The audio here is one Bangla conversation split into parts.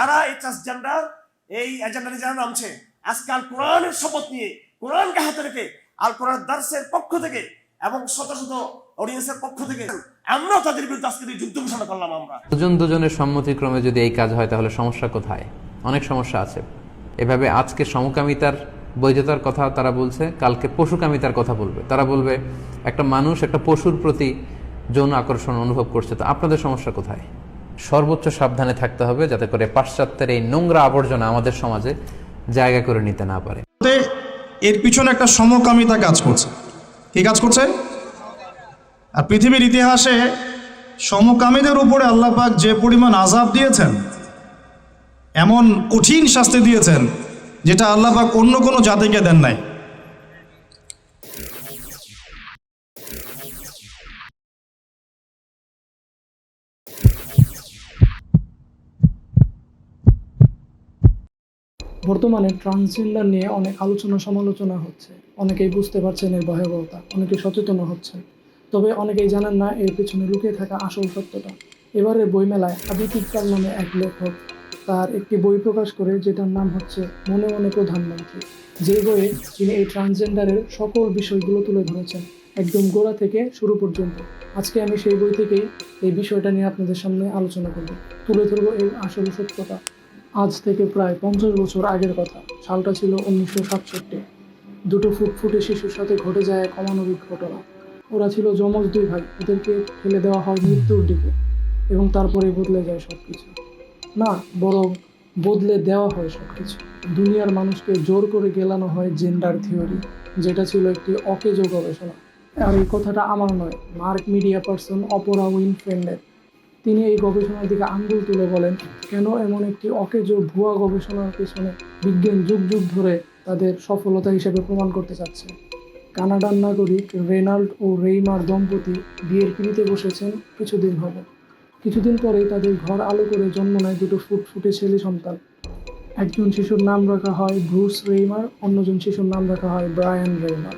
যারা এই ট্রান্সজেন্ডার এই এজেন্ডা নিয়ে যারা নামছে, আজকাল কোরআনের শপথ নিয়ে, কোরআনকে হাতে রেখে আল কোরআন দার্সের পক্ষ থেকে এবং শত শত অডিয়েন্সের পক্ষ থেকে আমরাও তাদের বিরুদ্ধে আজকে যুদ্ধ ঘোষণা করলাম আমরা। দুজন দুজনের সম্মতিক্রমে যদি এই কাজ হয়, তাহলে সমস্যা কোথায়? অনেক সমস্যা আছে। এভাবে আজকে সমকামিতার বৈধতার কথা তারা বলছে, কালকে পশুকামিতার কথা বলবে। তারা বলবে, একটা মানুষ, একটা পশুর প্রতি যৌন আকর্ষণ অনুভব করছে, তো আপনাদের সমস্যা কোথায়? সর্বোচ্চ সাবধানে থাকতে হবে যাতে করে পাশ্চাত্যের এই নোংরা আবর্জনা আমাদের সমাজে জায়গা করে নিতে না পারে। এর পিছনে একটা সমকামিতা কাজ করছে। কি কাজ করছে? আর পৃথিবীর ইতিহাসে সমকামীদের উপরে আল্লাহ পাক যে পরিমাণ আজাব দিয়েছেন, এমন কঠিন শাস্তি দিয়েছেন, যেটা আল্লাহ পাক অন্য কোনো জাতিকে দেন নাই। বর্তমানে ট্রান্সজেন্ডার নিয়ে অনেক আলোচনা সমালোচনা হচ্ছে। অনেকেই বুঝতে পারছেন এর ভয়াবহতা, অনেকে সচেতন হচ্ছেন। তবে অনেকেই জানেন না এর পেছনে লুকিয়ে থাকা আসল সত্যটা। এবারের বইমেলায় আবিদ ইকবাল নামে এক লেখক তার একটি বই প্রকাশ করে, যেটার নাম হচ্ছে মনে মনে প্রধানমন্ত্রী। যে বইয়ে তিনি এই ট্রান্সজেন্ডারের সকল বিষয়গুলো তুলে ধরেছেন, একদম গোড়া থেকে শুরু পর্যন্ত। আজকে আমি সেই বই থেকেই এই বিষয়টা নিয়ে আপনাদের সামনে আলোচনা করব। তুলে ধরবো এর আসল সত্যতা। আজ থেকে প্রায় পঞ্চাশ বছর আগের কথা। সালটা ছিল উনিশশো সাতষট্টি। দুটো ফুটফুটে শিশুর সাথে ঘটে যায় এক অমানবিক ঘটনা। ওরা ছিল যমজ দুই ভাই। ওদেরকে ফেলে দেওয়া হয় মৃত্যুর দিকে এবং তারপরে বদলে যায় সব কিছু না, বরং বদলে দেওয়া হয় সব কিছু দুনিয়ার মানুষকে জোর করে গেলানো হয় জেন্ডার থিওরি, যেটা ছিল একটি অকেজ গবেষণা। আর এই কথাটা আমার নয়। মার্ক মিডিয়া পার্সন অপরা উইনফ্রেন্ডের তিনি এই গবেষণার দিকে আঙ্গুল তুলে বলেন, কেন এমন একটি অকেজো ভুয়া গবেষণার পেছনে বিজ্ঞান যুগ যুগ ধরে তাদের সফলতা হিসেবে প্রমাণ করতে চাচ্ছে? কানাডার নাগরিক রেনাল্ড ও রেইমার দম্পতি বিয়ের পিড়িতে বসেছেন কিছুদিন হবে। কিছুদিন পরেই তাদের ঘর আলো করে জন্ম নেয় দুটো ফুটফুটে ছেলে সন্তান। একজন শিশুর নাম রাখা হয় ব্রুস রেইমার, অন্যজন শিশুর নাম রাখা হয় ব্রায়ান রেইমার।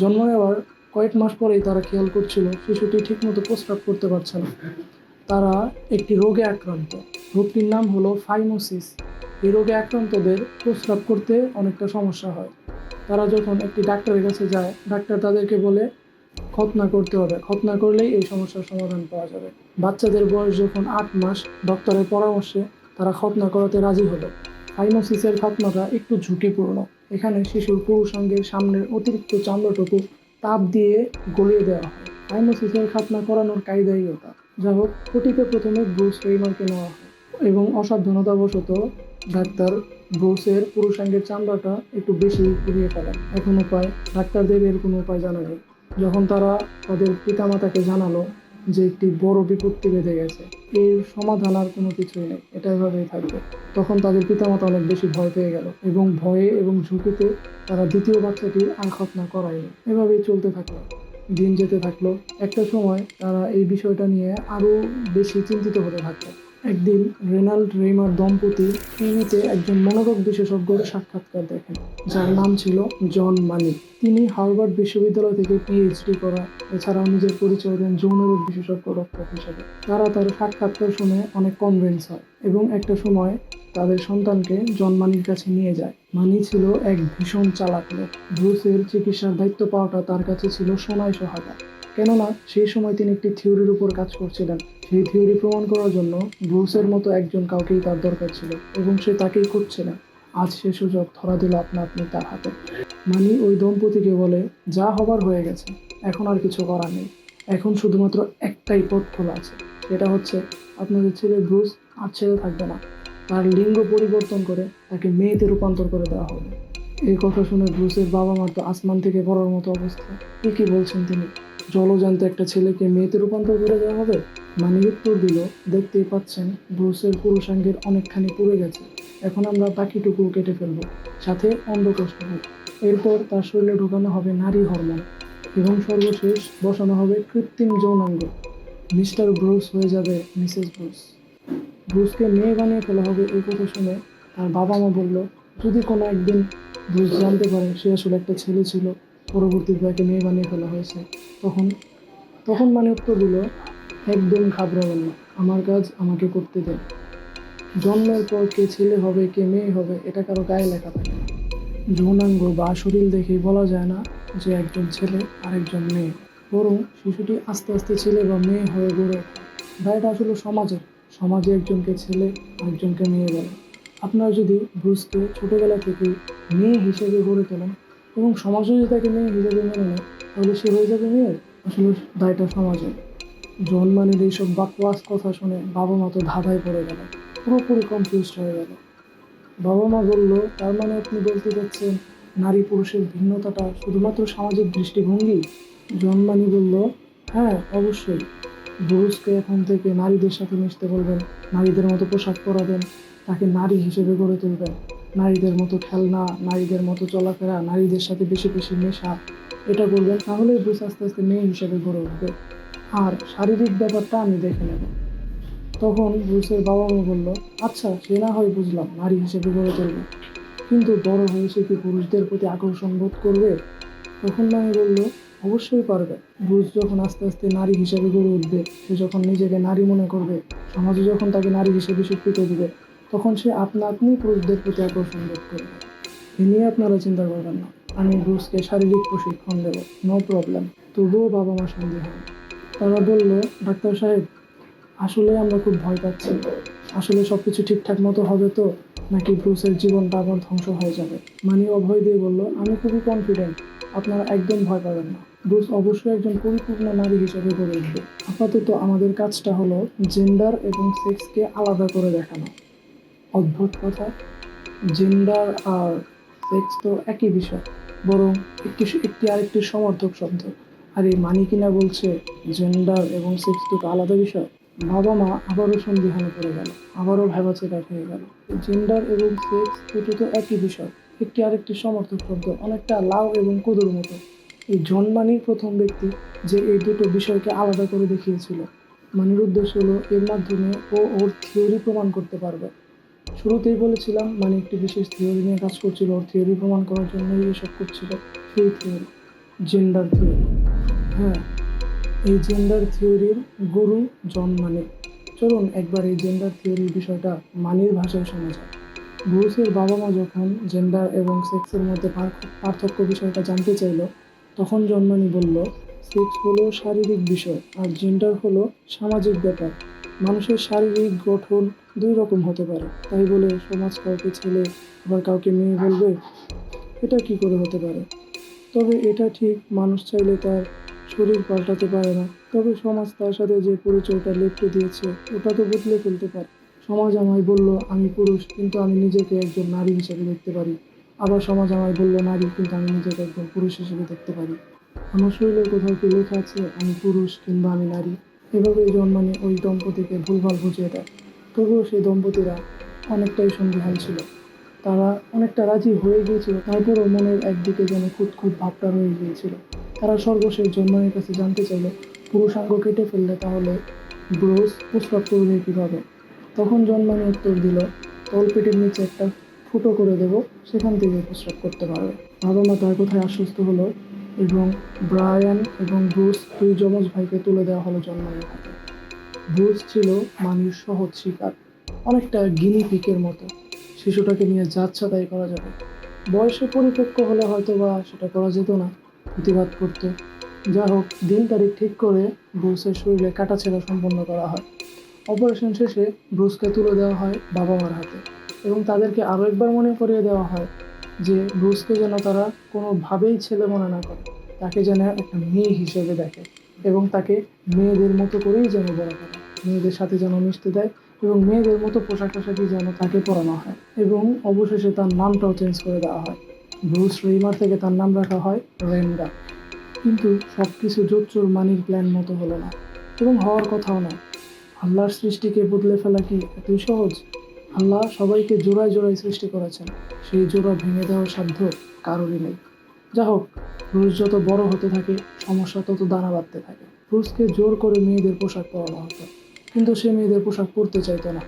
জন্ম নেওয়ার কয়েক মাস পরেই তারা খেয়াল করছিল শিশুটি ঠিকমতো প্রস্রাব করতে পারছে না। তারা একটি রোগে আক্রান্ত। রোগটির নাম হলো ফাইমোসিস এই রোগে আক্রান্তদের প্রস্রাব করতে অনেকটা সমস্যা হয়। তারা যখন একটি ডাক্তারের কাছে যায়, ডাক্তার তাদেরকে বলে, খতনা করতে হবে। খতনা করলেই এই সমস্যার সমাধান পাওয়া যাবে। বাচ্চাদের বয়স যখন আট মাস, ডক্টরের পরামর্শে তারা খতনা করাতে রাজি হলো। ফাইমোসিসের খতনাটা একটু ঝুঁকিপূর্ণ। এখানে শিশুর পুরুষাঙ্গের সামনের অতিরিক্ত চামড়াটুকু তাপ দিয়ে গলিয়ে দেওয়া হয়। ফাইমোসিসের খাতনা করানোর কায়দাই ওটা যা হোক, খুঁটিতে প্রথমে ব্রুস রেইমারকে নেওয়া হয় এবং অসাবধানতাবশত ডাক্তার ব্রুসের পুরুষাঙ্গের চামড়াটা একটু বেশি পুড়িয়ে ফেলেন। এখন উপায় ডাক্তারদের এর কোনো উপায় জানা নেই। যখন তারা তাদের পিতামাতাকে জানালো যে একটি বড় বিপত্তি বেঁধে গেছে, এর সমাধান আর কোনো কিছুই নেই, এটা এভাবেই থাকবে। তখন তাদের পিতামাতা অনেক বেশি ভয় পেয়ে গেল এবং ভয়ে এবং ঝুঁকিতে তারা দ্বিতীয় বাচ্চাটি আঘাত না করায়নি। এভাবেই চলতে থাকল। দিন যেতে থাকল। একটা সময় তারা এই বিষয়টা নিয়ে আরও বেশি চিন্তিত হতে থাকল। একদিন রেনাল্ড রেইমার দম্পতি টিভিতে একজন মনোরোগ বিশেষজ্ঞর সাক্ষাৎকার দেখেন, যার নাম ছিল জন মানি তিনি হার্ভার্ড বিশ্ববিদ্যালয় থেকে পিএইচডি করা, এছাড়াও নিজের পরিচয় দেন যৌনরোগ বিশেষজ্ঞ ডক্টর হিসেবে। তারা তার সাক্ষাৎকার শুনে অনেক কনভিন্স হয় এবং একটা সময় তাদের সন্তানকে জন মানির কাছে নিয়ে যায়। মানি ছিল এক ভীষণ চালাক লোক। ব্রুসের চিকিৎসার দায়িত্ব পাওয়াটা তার কাছে ছিল সোনায় সোহাগা। কেননা সেই সময় তিনি একটি থিওরির উপর কাজ করছিলেন। সেই থিওরি প্রমাণ করার জন্য ব্রুসের মতো একজন কাউকেই তার দরকার ছিল এবং সে তাকেই খুঁজছিলেন। আজ সে সুযোগ ধরা দিল আপনা আপনি তার হাতে। মানি ওই দম্পতিকে বলে, যা হবার হয়ে গেছে, এখন আর কিছু করার নেই। এখন শুধুমাত্র একটাই পথ খোলা আছে, সেটা হচ্ছে আপনাদের ছেলে ব্রুস আর ছেলে থাকবে না। তার লিঙ্গ পরিবর্তন করে তাকে মেয়েতে রূপান্তর করে দেওয়া হবে। এই কথা শুনে ব্রুসের বাবা মার তো আসমান থেকে পড়ার মতো অবস্থা। কি কি বলছেন তিনি? জলজান্ত একটা ছেলেকে মেয়েতে রূপান্তর করে দেওয়া হবে? মানে উত্তর দিল, দেখতেই পাচ্ছেন ব্রুসের পুরুষাঙ্গের অনেকখানি পুড়ে গেছে। এখন আমরা বাকিটুকু কেটে ফেলব। সাথে অন্ধকষ্ট হোক এরপর তার শরীরে ঢোকানো হবে নারী হরমোন এবং সর্বশেষ বসানো হবে কৃত্রিম যৌনাঙ্গ। মিস্টার ব্রুস হয়ে যাবে মিসেস ব্রুস। ব্রুসকে মেয়ে বানিয়ে ফেলা হবে এই কথা শুনে তার বাবা মা বলল, যদি কোনো একদিন ব্রুস জানতে পারে সে আসলে একটা ছেলে ছিল পরবর্তীতে তাকে মেয়ে বানিয়ে ফেলা হয়েছে। তখন তখন মানে উত্তর দিল, একদম ঘাবড়াবেন না, আমার কাজ আমাকে করতে দেন। জন্মের পর কে ছেলে হবে, কে মেয়ে হবে, এটা কারও গায়ে লেখা থাকে যৌনাঙ্গ বা শরীর দেখেই বলা যায় না যে একজন ছেলে আর একজন মেয়ে। বরং শিশুটি আস্তে আস্তে ছেলে বা মেয়ে হয়ে গড়ে ওঠে। দায়টা আসলে সমাজের, সমাজে একজনকে ছেলে, আরেকজনকে মেয়ে বলে। আপনারা যদি ব্রুসকে ছোটোবেলা থেকেই মেয়ে হিসেবে গড়ে তোলেন এবং সমাজও যদি তাকে মেয়ে হিসেবে মেনে নেয়, তাহলে সে হয়ে যাবে মেয়ের। আসলে দায়টা সমাজের। জন্মানের এইসব বাকওয়াস কথা শুনে বাবা মা তো ধাঁধায় পড়ে গেল, পুরোপুরি কনফিউজ হয়ে গেল। বাবা মা বলল, তার মানে আপনি বলতে চাচ্ছেন নারী পুরুষের ভিন্নতাটা শুধুমাত্র সামাজিক দৃষ্টিভঙ্গি? জন্মানি বলল হ্যাঁ অবশ্যই। পুরুষকে এখন থেকে নারীদের সাথে মিশতে বলবেন, নারীদের মতো পোশাক পরাবেন, তাকে নারী হিসেবে গড়ে তুলবেন। নারীদের মতো খেলনা, নারীদের মতো চলাফেরা, নারীদের সাথে বেশি বেশি মেশা, এটা করবেন তাহলে ব্রুস আস্তে আস্তে মেয়ে হিসেবে গড়ে উঠবে। আর শারীরিক ব্যাপারটা আমি দেখে নেব। তখন ব্রুসের বাবা মা বলল আচ্ছা সে না হয় বুঝলাম, নারী হিসেবে গড়ে তুলবে। কিন্তু বড় হয়ে সে কি পুরুষদের প্রতি আকর্ষণ বোধ করবে? তখন আমি বলল, অবশ্যই পারবে। ব্রুস যখন আস্তে আস্তে নারী হিসেবে গড়ে উঠবে, সে যখন নিজেকে নারী মনে করবে সমাজে যখন তাকে নারী হিসেবে স্বীকৃতি দিবে তখন সে আপনা আপনি পুরুষদের প্রতি আকর্ষণ বোধ করবে এ নিয়ে আপনারা চিন্তা করবেন না। আমি ব্রুসকে শারীরিক প্রশিক্ষণ দেবো। নো প্রবলেম তবুও বাবা মা সন্দেহ তারা বলল, ডাক্তার সাহেব, আসলে আমরা খুব ভয় পাচ্ছি। আসলে সব কিছু ঠিকঠাক মতো হবে তো? নাকি ব্রুসের জীবনটা আবার ধ্বংস হয়ে যাবে? মানে অভয় দিয়ে বলল, আমি খুবই কনফিডেন্ট আপনারা একদম ভয় পাবেন না। ব্রুস অবশ্যই একজন পরিপূর্ণ নারী হিসেবে গড়ে উঠবে। আপাতত আমাদের কাজটা হলো জেন্ডার এবং সেক্সকে আলাদা করে দেখানো। অদ্ভুত কথা। জেন্ডার আর সেক্স তো একই বিষয়, বরং একটি একটি আরেকটি সমর্থক শব্দ। আর এই মানি কিনা বলছে জেন্ডার এবং সেক্স দুটো আলাদা বিষয়? বাবা মা আবারও সন্দিহানে পড়ে গেল, আবারও ভেবাচেকা হয়ে গেল। জেন্ডার এবং সেক্স দুটো তো একই বিষয়, একটি আরেকটি সমর্থক শব্দ, অনেকটা লাউ এবং কদুর মতো। এই জন্মানি প্রথম ব্যক্তি যে এই দুটো বিষয়কে আলাদা করে দেখিয়েছিল, মানির উদ্দেশ্য হলো এর মাধ্যমে ও ওর থিওরি প্রমাণ করতে পারবে। শুরুতেই বলেছিলাম মানে একটি বিশেষ থিওরি নিয়ে কাজ করছিল, ওর থিওরি প্রমাণ করার জন্যই এসব করছিল। সেই থিওরি জেন্ডার থিওরি হ্যাঁ এই জেন্ডার থিওরির গুরু জন মানে। চলুন একবার এই জেন্ডার থিওরির বিষয়টা মানির ভাষায় শোনা যায় ব্রুসের বাবা মা যখন জেন্ডার এবং সেক্সের মধ্যে পার্থ- পার্থক্য বিষয়টা জানতে চাইলো, তখন জন্মানি বলল সেক্স হলো শারীরিক বিষয়, আর জেন্ডার হলো সামাজিক ব্যাপার। মানুষের শারীরিক গঠন দুই রকম হতে পারে। তাই বলে সমাজ কাউকে ছেলে আবার কাউকে মেয়ে বলবে? এটা কি করে হতে পারে? তবে এটা ঠিক, মানুষ চাইলে তার শরীর পাল্টাতে পারে না। তবে সমাজ তার সাথে যে পরিচয়টা লেপটে দিয়েছে, ওটা তো বদলে ফেলতে পারে। সমাজ আমায় বলল, আমি পুরুষ, কিন্তু আমি নিজেকে একজন নারী হিসেবে দেখতে পারি। আবার সমাজ আমায় বলল, নারী, কিন্তু আমি নিজেকে একজন পুরুষ হিসেবে দেখতে পারি। আমার শরীরে কোথাও কি লেখা আছে, আমি পুরুষ কিংবা আমি নারী এভাবে জন্মানি ওই দম্পতিকে ভুলভাল বুঝিয়ে দেয়। তবুও সেই দম্পতিরা অনেকটাই সন্দিহান ছিল। তারা অনেকটা রাজি হয়ে গিয়েছিল, তারপরও মনের একদিকে যেন খুঁত খুঁত ভাবটা রয়ে গিয়েছিল। তারা সর্বশেষ জন্মানের কাছে জানতে চাইলো, পুরুষাঙ্গ কেটে ফেললে তাহলে ব্রোজ প্রস্রাব করবে কীভাবে? তখন জন্মানি উত্তর দিল তলপেটের নিচে একটা ফুটো করে দেব, সেখান থেকে প্রস্রাব করতে পারবে। বাবা মা তার কথায় আশ্বস্ত হলো এবং ব্রায়ান এবং ব্রুস দুই যমজ ভাইকে তুলে দেওয়া হলো জন্মানের হাতে। ব্রুস ছিল মানুষ সহজ শিকার, অনেকটা গিনি পিকের মতো। শিশুটাকে নিয়ে যাচ্ছা তাই করা যাবে। বয়সে পরিপক্ক হলে হয়তো বা সেটা করা যেত না, প্রতিবাদ করতে। যা হোক, দিন তারিখ ঠিক করে ব্রুসের শরীরে কাটাছেড়া সম্পন্ন করা হয়। অপারেশন শেষে ব্রুসকে তুলে দেওয়া হয় বাবা মার হাতে এবং তাদেরকে আরও একবার মনে করিয়ে দেওয়া হয় যে ব্রুসকে যেন তারা কোনোভাবেই ছেলে মনে না করে, তাকে যেন একটা মেয়ে হিসেবে দেখে এবং তাকে মেয়েদের মতো করেই যেন বড় করে মেয়েদের সাথে যেন মিশতে দেয় এবং মেয়েদের মতো পোশাক আশাকই যেন তাকে পরানো হয় এবং অবশেষে তার নামটাও চেঞ্জ করে দেওয়া হয়। ব্রুস রেইমার থেকে তার নাম রাখা হয় রেন্ডা। কিন্তু সব কিছু জোচ্চোর মানির প্ল্যান মতো হলো না এবং হওয়ার কথাও না। আল্লাহর সৃষ্টিকে বদলে ফেলা কি এতই সহজ? আল্লাহ সবাইকে জোড়ায় জোড়ায় সৃষ্টি করেছেন। সেই জোড়া ভেঙে দেওয়ার সাধ্য কারোরই নেই। যা হোক রুশ যত বড় হতে থাকে, সমস্যা তত দানা বাঁধতে থাকে। রুশকে জোর করে মেয়েদের পোশাক পরানো হতো। কিন্তু সে মেয়েদের পোশাক পরতে চাইতো না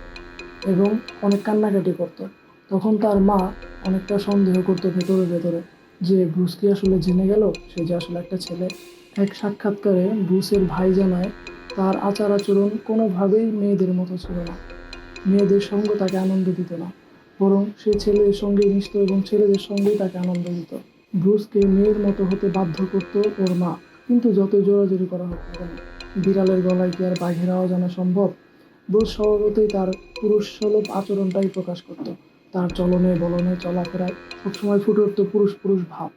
এবং অনেক কান্নাকাটি করতো। তখন তার মা অনেকটা সন্দেহ করতো ভেতরে ভেতরে যে ব্রুস কি আসলে জেনে গেল? সে যে আসলে একটা ছেলে। এক সাক্ষাৎকারে ব্রুসের ভাই জানায় তার আচার আচরণ কোনোভাবেই মেয়েদের মতো ছিল না। মেয়েদের সঙ্গ তাকে আনন্দ দিত না, বরং সে ছেলেদের সঙ্গে মিশত এবং ছেলেদের সঙ্গেই তাকে আনন্দ দিত। ব্রুসকে মেয়ের মতো হতে বাধ্য করত ওর মা, কিন্তু যত জোরাজোরি করা হোক না কেন, বিড়ালের গলায় কি আর বাঘের আওয়াজ আনা সম্ভব? ব্রুস স্বভাবতই তার পুরুষ সুলভ আচরণটাই প্রকাশ করত। তার চলনে বলনে চলাফেরায় সবসময় ফুটে উঠত পুরুষ পুরুষ ভাব।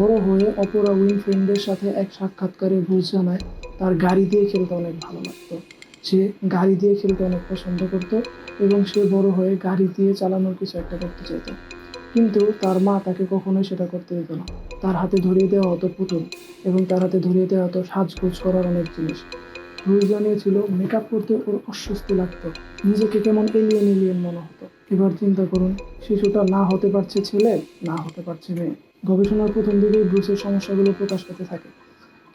বড় হয়ে অপরা উইনফ্রেন্ডের সাথে এক সাক্ষাৎকারে ব্রুস জানায়, তার গাড়ি দিয়ে খেলতে অনেক ভালো লাগতো। সে গাড়ি দিয়ে খেলতে অনেক পছন্দ করতো এবং সে বড় হয়ে গাড়ি দিয়ে চালানোর কিছু একটা করতে চাইত। কিন্তু তার মা তাকে কখনোই সেটা করতে দিত না। তার হাতে ধরিয়ে দেওয়া হতো পুতুল এবং তার হাতে ধরিয়ে দেওয়া হতো সাজগোজ করার অনেক জিনিস। রুই জানিয়েছিল মেকআপ করতে ওর অস্বস্তি লাগতো। নিজেকে কেমন এলিয়েন এলিয়েন মনে হতো। এবার চিন্তা করুন, শিশুটা না হতে পারছে ছেলে, না হতে পারছে মেয়ে। গবেষণার প্রথম দিকেই ব্রুসের সমস্যাগুলো প্রকাশ পেতে থাকে।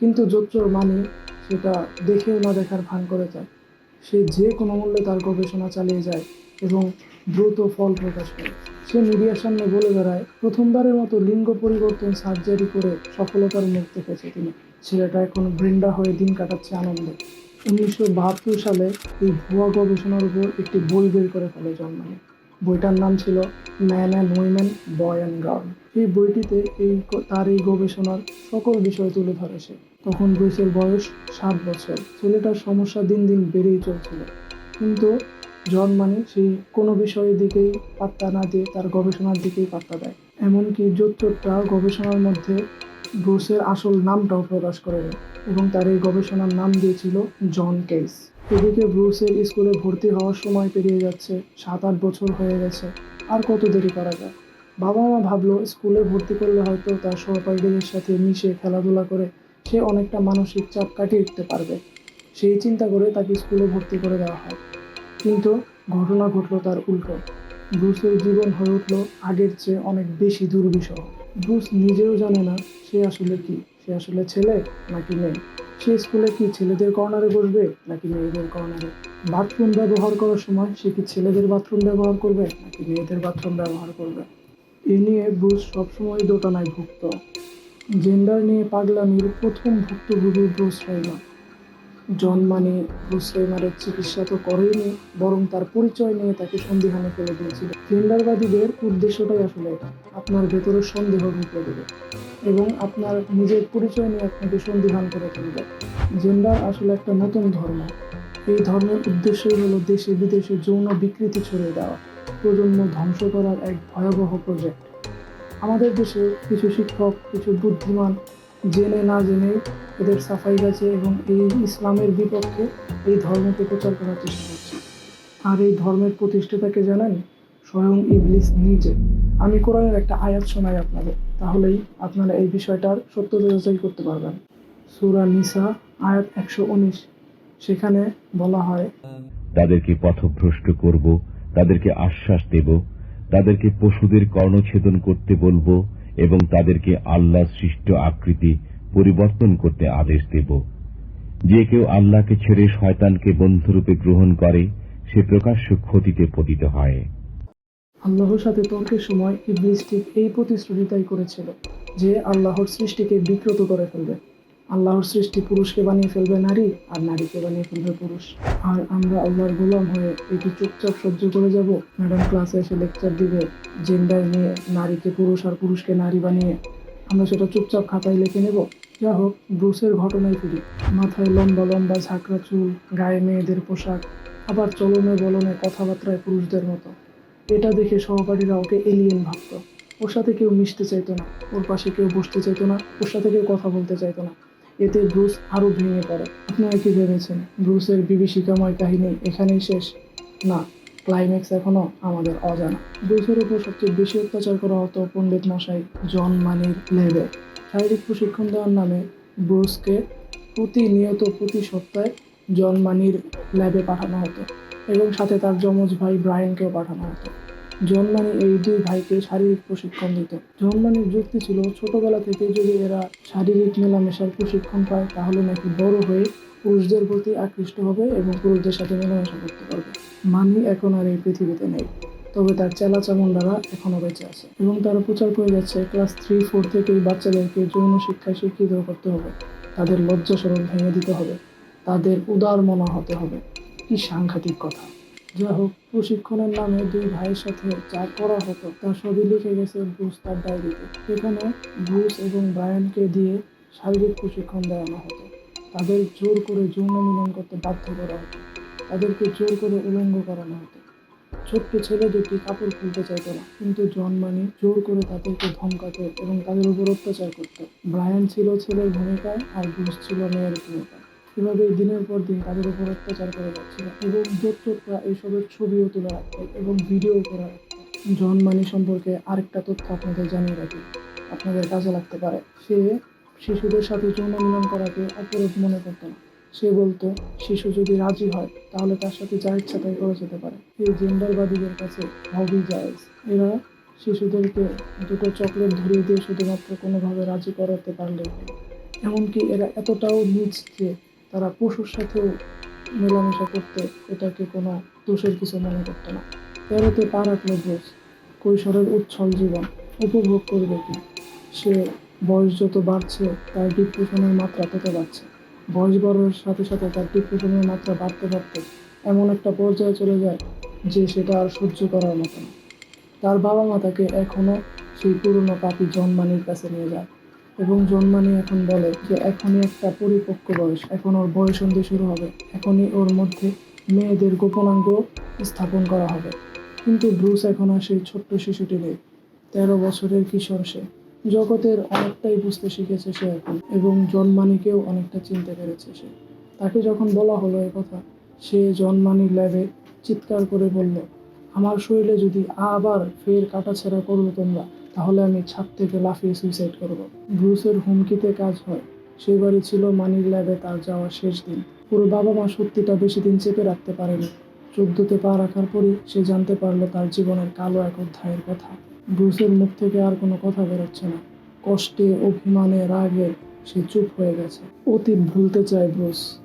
কিন্তু জোচ্চোর মানে সেটা দেখেও না দেখার ভান করে যায়। সে যে কোনো মূল্যে তার গবেষণা চালিয়ে যায় এবং দ্রুত ফল প্রকাশ করে। সে মিডিয়ার সামনে বলে বেড়ায়, প্রথমবারের মতো লিঙ্গ পরিবর্তন সার্জারি করে সফলতার মুখ দেখেছে তিনি। ছেলেটা এখন বৃন্দা হয়ে দিন কাটাচ্ছে আনন্দে। উনিশশো বাহাত্তর সালে এই ভুয়া গবেষণার উপর একটি বই বের করে ফেলে জন্মানি বইটার নাম ছিল man and women, boy and girl এই বইটিতে এই তার এই গবেষণার সকল বিষয় তুলে ধরে সে। তখন ব্রুসের বয়স সাত বছর। ছেলেটার সমস্যা দিন দিন বেড়েই চলছিল। কিন্তু জন মানে সেই কোনো বিষয়ের দিকেই পাত্তা না দিয়ে তার গবেষণার দিকেই পাত্তা দেয়। এমনকি জোচ্চোরটা গবেষণার মধ্যে ব্রুসের আসল নামটাও প্রকাশ করে এবং তার এই গবেষণার নাম দিয়েছিল জন কেস এদিকে ব্রুসের স্কুলে ভর্তি হওয়ার সময় পেরিয়ে যাচ্ছে, সাত আট বছর হয়ে গেছে। আর কত দেরি করা যায়? বাবা মা ভাবলো, স্কুলে ভর্তি করলে হয়তো তার সহপাঠীদের সাথে মিশে খেলাধুলা করে সে অনেকটা মানসিক চাপ কাটিয়ে উঠতে পারবে। সেই চিন্তা করে তাকে স্কুলে ভর্তি করে দেওয়া হয়। কিন্তু ঘটনা ঘটলো তার উল্টো। ব্রুসের জীবন হয়ে উঠল আগের চেয়ে অনেক বেশি দুর্বিষহ। ব্রুস নিজেও জানে না সে আসলে কি। সে আসলে ছেলে নাকি মেয়ে? সে স্কুলে কি ছেলেদের কর্নারে বসবে নাকি মেয়েদের কর্নারে? বাথরুম ব্যবহার করার সময় সে কি ছেলেদের বাথরুম ব্যবহার করবে নাকি মেয়েদের বাথরুম ব্যবহার করবে? এ নিয়ে ব্রুস সবসময় দোটানায় ভুগত জেন্ডার নিয়ে পাগলামির প্রথম ভুক্তভোগী ব্রুস রেইমার জন মানে ব্রুস রেইমারের চিকিৎসা তো করেইনি, বরং তার পরিচয় নিয়ে তাকে সন্দিহানে ফেলে দিয়েছিল। জেন্ডারবাদীদের উদ্দেশ্যটাই আসলে এটা, আপনার ভেতরে সন্দেহ ঢুকে দেবে এবং আপনার নিজের পরিচয় নিয়ে আপনাকে সন্দিহান করে তুলবে জেন্ডার আসলে একটা নতুন ধর্ম। এই ধর্মের উদ্দেশ্যই হলো দেশে বিদেশে যৌন বিকৃতি ছড়িয়ে দেওয়া। প্রজন্ম ধ্বংস করার এক ভয়াবহ প্রজেক্ট আমাদের দেশে কিছু শিক্ষক, কিছু বুদ্ধিমান জেনে না জেনে এদের সাফাই গাছে এবং এই ইসলামের বিপক্ষে এই ধর্মকে প্রচার করার চেষ্টা করছে। আর এই ধর্মের প্রতিষ্ঠাতাকে জানেন স্বয়ং ইবলিস নিজে। আমি কোরআনের একটা আয়াত শোনাই আপনাদের। তাহলেই আপনারা এই বিষয়টার সত্যতা যাচাই করতে পারবেন। সূরা নিসা, আয়াত একশো উনিশ। সেখানে বলা হয়, তাদেরকে পথভ্রষ্ট করব, তাদেরকে আশ্বাস দেব তাদেরকে পশুদের কর্ণছেদন করতে বলব এবং তাদেরকে আল্লাহ সৃষ্ট আকৃতি পরিবর্তন করতে আদেশ দেব। যে কেউ আল্লাহকে ছেড়ে শয়তানকে বন্ধুরূপে গ্রহণ করে, সে প্রকাশ্য ক্ষতিতে পতিত হয়। আল্লাহর সাথে তর্কের সময় ইবলিস ঠিক এই প্রতিশ্রুতিটাই করেছিল যে আল্লাহর সৃষ্টিকে বিকৃত করে ফেলবে। আল্লাহর সৃষ্টি পুরুষকে বানিয়ে ফেলবে নারী, আর নারীকে বানিয়ে ফেলবে পুরুষ। আর আমরা আল্লাহর গোলাম হয়ে এটি চুপচাপ সহ্য করে যাব। ম্যাডাম ক্লাসে এসে লেকচার দিবে, জেন্ডার নিয়ে নারীকে পুরুষ আর পুরুষকে নারী বানিয়ে। আমরা সেটা চুপচাপ খাতায় লিখে নেব। যা হোক, ব্রুসের ঘটনায় ফিরি। মাথায় লম্বা লম্বা ঝাঁকড়া চুল, গায়ে মেয়েদের পোশাক, আবার চলনে বলনে কথাবার্তায় পুরুষদের মতো। এটা দেখে সহপাঠীরা ওকে এলিয়েন ভাবত। ওর সাথে কেউ মিশতে চাইতো না। ওর পাশে কেউ বসতে চাইতো না। ওর সাথে কেউ কথা বলতে চাইতো না। এতে ব্রুস আরও ভেঙে পড়ে। আপনারা কি ভেবেছেন ব্রুসের বিভীষিকাময় কাহিনী এখানেই শেষ? না ক্লাইম্যাক্স এখনও আমাদের অজানা। ব্রুসের উপর সবচেয়ে বেশি অত্যাচার করা হতো পণ্ডিত মশাই জন মানির লেবে শারীরিক প্রশিক্ষণ দেওয়ার নামে ব্রুসকে প্রতিনিয়ত প্রতি সপ্তাহে জন মানির ল্যাবে পাঠানো হতো এবং সাথে তার যমজ ভাই ব্রায়ানকেও পাঠানো হতো। জন্মানি এই দুই ভাইকে শারীরিক প্রশিক্ষণ দিত। জন্মানির যুক্তি ছিল, ছোটবেলা থেকে যদি এরা শারীরিক মেলামেশার প্রশিক্ষণ পায়, তাহলে নাকি বড় হয়ে পুরুষদের প্রতি আকৃষ্ট হবে এবং পুরুষদের সাথে মেলামেশা করতে পারবে। মানি এখন আর এই পৃথিবীতে নেই। তবে তার চেলা চামুন্ডারা এখনও বেঁচে আছে এবং তারা প্রচার করে যাচ্ছে, ক্লাস থ্রি, ফোর থেকেই বাচ্চাদেরকে যৌন শিক্ষায় শিক্ষিত করতে হবে। তাদের লজ্জা সরল ভেঙে দিতে হবে। তাদের উদার মনা হতে হবে। কি সাংঘাতিক কথা। যা হোক প্রশিক্ষণের নামে দুই ভাইয়ের সাথে যা করা হতো তা সবই লিখে গেছে ব্রুস তার ডায়েরিতে। এখানে ব্রুস এবং ব্রায়ানকে দিয়ে শারীরিক প্রশিক্ষণ দেওয়ানো হতো। তাদের জোর করে যৌন মিলন করতে বাধ্য করা হতো। তাদেরকে জোর করে উলঙ্গ করানো হতো। ছোট্ট ছেলে দুটি কাপড় খুলতে চাইতো না, কিন্তু জন মানি জোর করে তাদেরকে ধমকাতো এবং তাদের উপর অত্যাচার করতো। ব্রায়ান ছিল ছেলের ভূমিকায় আর ব্রুস ছিল মেয়ের ভূমিকায়। এভাবে দিনের পর দিন তাদের উপর অত্যাচার করে যাচ্ছিল এবং দর্শকরা এইসবের ছবিও তুলে রাখতো এবং ভিডিও করে রাখতো জন মানি সম্পর্কে আরেকটা তথ্য আপনাদের জানিয়ে রাখি। আপনাদের কাজে লাগতে পারে। সে শিশুদের সাথে যৌন মিলন করাকে অপরাধ মনে করতো না। সে বলতো, শিশু যদি রাজি হয়, তাহলে তার সাথে যা ইচ্ছা তাই করা যেতে পারে। এই জেন্ডারবাদীদের কাছে হবি জায়েজ। এরা শিশুদেরকে দুটো চকলেট ধরিয়ে দিয়ে শুধুমাত্র কোনোভাবে রাজি করাতে পারলে এমনকি এরা এতটাও নিচ যে তারা পশুর সাথেও মেলামেশা করতে এটাকে কোনো দোষের কিছু মনে করতো না। তেরোতে পা রাখল ব্রুস কৈশোরের উচ্ছল জীবন উপভোগ করবে কি? সে বয়স যত বাড়ছে, তার ডিপ্রেশনের মাত্রা তত বাড়ছে। বয়স বাড়ার সাথে সাথে তার ডিপ্রেশনের মাত্রা বাড়তে বাড়তে এমন একটা পর্যায়ে চলে যায় যে সেটা আর সহ্য করার মতো না। তার বাবা মা তাকে এখনও সেই পুরনো পাপি জন্মানির কাছে নিয়ে যায়। এবং জন্মানি এখন বলে যে এখনই একটা পরিপক্ক বয়স, এখন ওর বয়সন্ধি শুরু হবে, এখনই ওর মধ্যে মেয়েদের গোপনাঙ্গ স্থাপন করা হবে। কিন্তু ব্রুস এখন আর সেই ছোট্ট শিশুটি নেই, তেরো বছরের কিশোর সে। জগতের অনেকটাই বুঝতে শিখেছে সে এখন, এবং জন্মানিকেও অনেকটা চিনতে পেরেছে সে। তাকে যখন বলা হলো এ কথা, সে জন্মানির ল্যাবে চিৎকার করে বলল, আমার শরীরে যদি আবার ফের কাটাছেড়া করল তোমরা তাহলে আমি ছাদ থেকে লাফিয়ে সুইসাইড করব। ব্রুসের হুমকিতে কাজ হয়। সেবারই ছিল মানির ল্যাবে তার যাওয়ার শেষ দিন। পুরো বাবা মা সত্যিটা বেশি দিন চেপে রাখতে পারেনি। চোদ্দতে পা রাখার পরই সে জানতে পারল তার জীবনের কালো এক অধ্যায়ের কথা। ব্রুসের মুখ থেকে আর কোনো কথা বেরোচ্ছে না। কষ্টে, অভিমানে, রাগে সে চুপ হয়ে গেছে। অতীত ভুলতে চায় ব্রুস।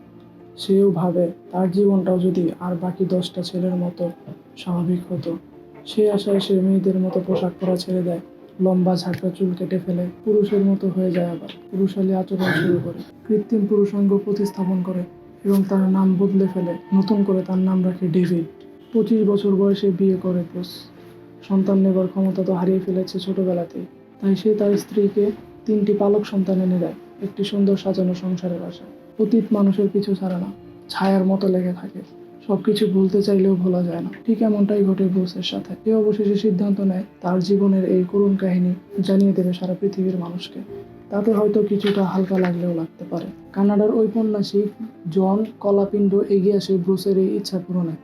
সেও ভাবে তার জীবনটাও যদি আর বাকি দশটা ছেলের মতো স্বাভাবিক হতো। সে আশায় সে মেয়েদের মতো পোশাক পরা ছেড়ে দেয়। লম্বা ঝাঁকড়া চুল কেটে ফেলে, পুরুষের মতো হয়ে যায় আবার। পুরুষালী আচরণ শুরু করে। কৃত্রিম পুরুষাঙ্গ প্রতিস্থাপন করে এবং তার নাম বদলে ফেলে। নতুন করে তার নাম রাখে ডেভিড। পঁচিশ বছর বয়সে বিয়ে করে ব্রুস সন্তান নেবার ক্ষমতা তো হারিয়ে ফেলেছে ছোটবেলাতেই। তাই সে তার স্ত্রীকে তিনটি পালক সন্তান এনে দেয়। একটি সুন্দর সাজানো সংসারের আশা। অতীত মানুষের পিছু ছাড়া না, ছায়ার মতো লেগে থাকে। সবকিছু ভুলতে চাইলেও ভোলা যায় না। ঠিক এমনটাই ঘটে ব্রুসের সাথে। সে অবশেষে সিদ্ধান্ত নেয়, তার জীবনের এই করুণ কাহিনী জানিয়ে দেবে সারা পৃথিবীর মানুষকে। তাতে হয়তো কিছুটা হালকা লাগলেও লাগতে পারে। কানাডার ঔপন্যাসিক জন কলাপিণ্ড এগিয়ে আসে ব্রুসের এই ইচ্ছা পূরণে।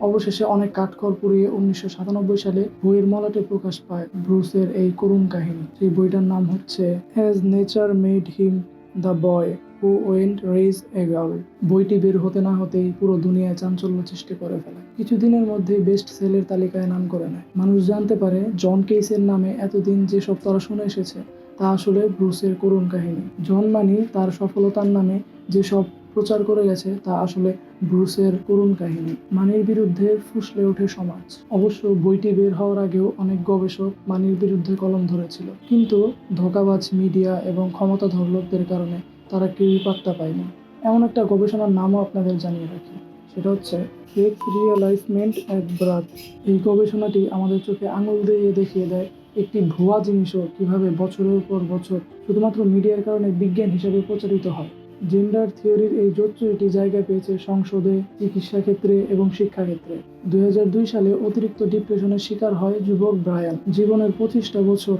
অবশেষে অনেক কাঠখড় পুড়িয়ে উনিশশো সাতানব্বই সালে বইয়ের মলাটে প্রকাশ পায় ব্রুসের এই করুণ কাহিনী। সেই বইটার নাম হচ্ছে as nature made him the boy who went raised a girl বইটি বের হতে না হতেই পুরো দুনিয়ায় চাঞ্চল্য সৃষ্টি করে ফেলে। কিছুদিনের মধ্যেই বেস্ট সেলের তালিকায় নাম করে নেয়। মানুষ জানতে পারে, জন কেইসের নামে এতদিন যেসব তারা শুনে এসেছে, তা আসলে ব্রুসের করুণ কাহিনী। জন মানি তার সফলতার নামে যেসব প্রচার করে গেছে, তা আসলে ব্রুসের করুণ কাহিনী। মানির বিরুদ্ধে ফুসলে ওঠে সমাজ। অবশ্য বইটি বের হওয়ার আগেও অনেক গবেষক মানির বিরুদ্ধে কলম ধরেছিল। কিন্তু ধোকাবাজ মিডিয়া এবং ক্ষমতাধর লোকদের কারণে তারা কেউই পাত্তা পায়নি এমন একটা গবেষণার নামও আপনাদের জানিয়ে রাখি। সেটা হচ্ছে ফেক রিয়েলাইজমেন্ট অ্যাট ব্রাথ এই গবেষণাটি আমাদের চোখে আঙুল দিয়ে দেখিয়ে দেয় একটি ভুয়া জিনিসও কীভাবে বছরের পর বছর শুধুমাত্র মিডিয়ার কারণে বিজ্ঞান হিসেবে প্রচারিত হয়। জেন্ডার থিওরির এই জোচ্চুরিটি জায়গা পেয়েছে সংসদে, চিকিৎসা ক্ষেত্রে এবং শিক্ষাক্ষেত্রে দুই হাজার দুই সালে অতিরিক্ত ডিপ্রেশনের শিকার হয় যুবক ব্রায়ান। জীবনের পঁচিশটা বছর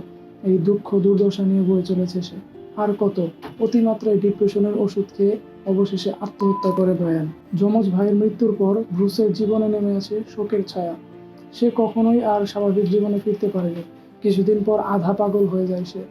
এই দুঃখ দুর্দশা নিয়ে বয়ে চলেছে সে। আর কত? অতিমাত্রায় ডিপ্রেশনের ওষুধ খেয়ে অবশেষে আত্মহত্যা করে ব্রায়ান। যমজ ভাইয়ের মৃত্যুর পর ব্রুসের জীবনে নেমে আসে শোকের ছায়া। সে কখনোই আর স্বাভাবিক জীবনে ফিরতে পারেনি। কিছুদিন পর আধা পাগল হয়ে যায় সে।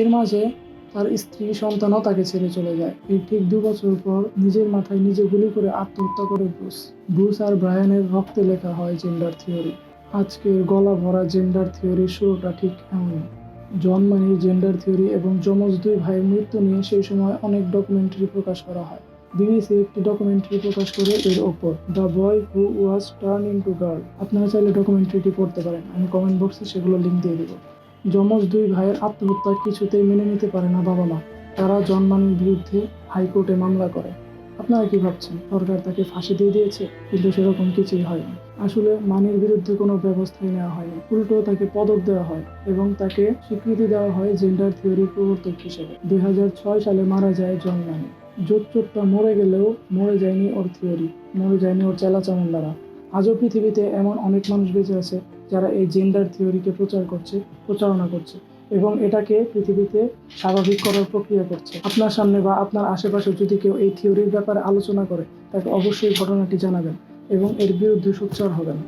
এর মাঝে তার স্ত্রী সন্তানও তাকে ছেড়ে চলে যায়। এর ঠিক দু বছর পর নিজের মাথায় নিজে গুলি করে আত্মহত্যা করে ব্রুস। ব্রুস আর ব্রায়ানের রক্তে লেখা হয় জেন্ডার থিওরি আজকের গলা ভরা জেন্ডার থিওরির শুরুটা ঠিক এমনই। জন মানির জেন্ডার থিওরি এবং যমজ দুই ভাইয়ের মৃত্যু নিয়ে সেই সময় অনেক ডকুমেন্টারি প্রকাশ করা হয়। বিবিসি একটি ডকুমেন্টারি প্রকাশ করে এর ওপর the boy who was turn into girl আপনারা চাইলে ডকুমেন্টারিটি পড়তে পারেন, আমি কমেন্ট বক্সে সেগুলো লিঙ্ক দিয়ে দেবো। যমজ দুই ভাইয়ের আত্মহত্যা কিছুতেই মেনে নিতে পারে না বাবা মা, তারা জন্মানির বিরুদ্ধে হাইকোর্টে মামলা করে। আপনারা কি ভাবছেন? সরকার তাকে ফাঁসি দিয়ে দিয়েছে, কিন্তু সেরকম কিছুই হয়নি। আসলে মানির বিরুদ্ধে কোনো ব্যবস্থাই নেওয়া হয়নি। উল্টো তাকে পদক দেওয়া হয় এবং তাকে স্বীকৃতি দেওয়া হয় জেন্ডার থিওরি প্রবর্তক হিসেবে। দুই হাজার ছয় সালে মারা যায় জন মানি জোচ্চোরটা মরে গেলেও মরে যায়নি ওর থিওরি মরে যায়নি ওর চেলা চামুন্ডারা আজও পৃথিবীতে এমন অনেক মানুষ বেঁচে আছে যারা এই জেন্ডার থিওরিকে প্রচার করছে, প্রচারণা করছে। এবং এটাকে পৃথিবীতে স্বাভাবিক করার প্রক্রিয়া করছে। আপনার সামনে বা আপনার আশেপাশে যদি কেউ এই থিওরির ব্যাপারে আলোচনা করে, তাকে অবশ্যই ঘটনাটি জানাবেন এবং এর বিরুদ্ধে সোচ্চার হবেন।